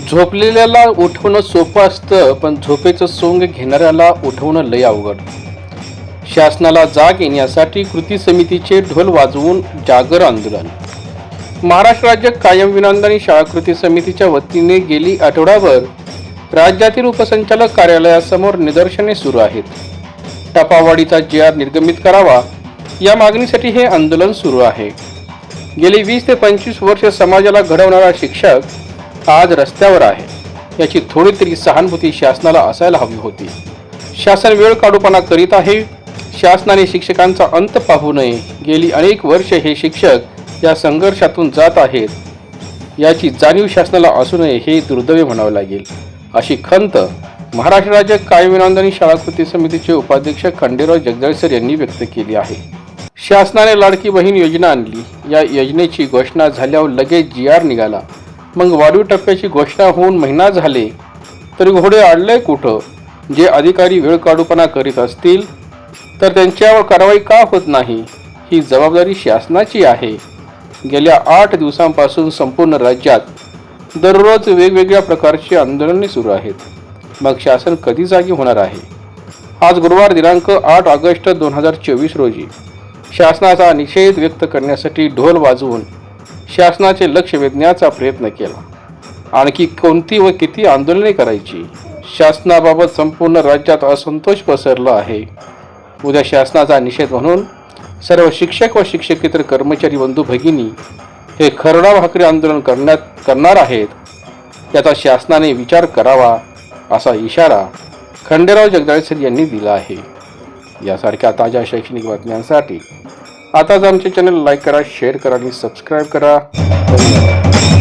झोपलेल्याला उठवणं सोपं असतं पण झोपेचं सोंग घेणाऱ्याला उठवणं लय अवघड. शासनाला जाग येण्यासाठी कृती समितीचे ढोल वाजवून जागर आंदोलन. महाराष्ट्र राज्य कायम विनांदानी शाळा कृती समितीच्या वतीने गेली आठवडाभर राज्यातील उपसंचालक कार्यालयासमोर निदर्शने सुरू आहेत. टपावाडीचा जे आर निर्गमित करावा या मागणीसाठी हे आंदोलन सुरू आहे. गेली वीस ते पंचवीस वर्ष समाजाला घडवणारा शिक्षक आज रस्त्यावर आहे. याची थोडी तरी सहानुभूती शासनाला असायला हवी होती. शासन वेळ काढूपणा करीत आहे. शासनाने शिक्षकांचा अंत पाहू नये. गेली अनेक वर्ष हे शिक्षक या संघर्षातून जात आहेत. याची जाणीव शासनाला असू नये हे दुर्दैव म्हणावं लागेल. अशी खंत महाराष्ट्र राज्य कायमनोंदणी शाळा कृती समितीचे उपाध्यक्ष खंडेराव जगदळसर यांनी व्यक्त केली आहे. शासनाने लाडकी बहीण योजना आणली. या योजनेची घोषणा झाल्यावर लगेच जी आर निघाला. मग वाढीव टप्प्याची घोषणा होऊन महिना झाले तरी घोडे आडले कुठं? जे अधिकारी वेळ काढूपणा करीत असतील तर त्यांच्यावर कारवाई का होत नाही? ही जबाबदारी शासनाची आहे. गेल्या आठ दिवसांपासून संपूर्ण राज्यात दररोज वेगवेगळ्या प्रकारची आंदोलने सुरू आहेत. मग शासन कधी जागी होणार आहे? आज गुरुवार दिनांक आठ ऑगस्ट दोन हजार चोवीस रोजी शासनाचा निषेध व्यक्त करण्यासाठी ढोल वाजवून शासनाचे लक्ष वेधण्याचा प्रयत्न केला. आणखी कोणती व किती आंदोलने करायची? शासनाबाबत संपूर्ण राज्यात असंतोष पसरला आहे. उद्या शासनाचा निषेध म्हणून सर्व शिक्षक व शिक्षकेतर कर्मचारी बंधू भगिनी हे खरडा भाकरी आंदोलन करण्यात करणार आहेत. याचा शासनाने विचार करावा असा इशारा खंडेराव जगदाळसर यांनी दिला आहे. यासारख्या ताज्या शैक्षणिक बातम्यांसाठी आताच आमचे चॅनल लाईक करा शेअर करा आणि सबस्क्राईब करा. धन्यवाद.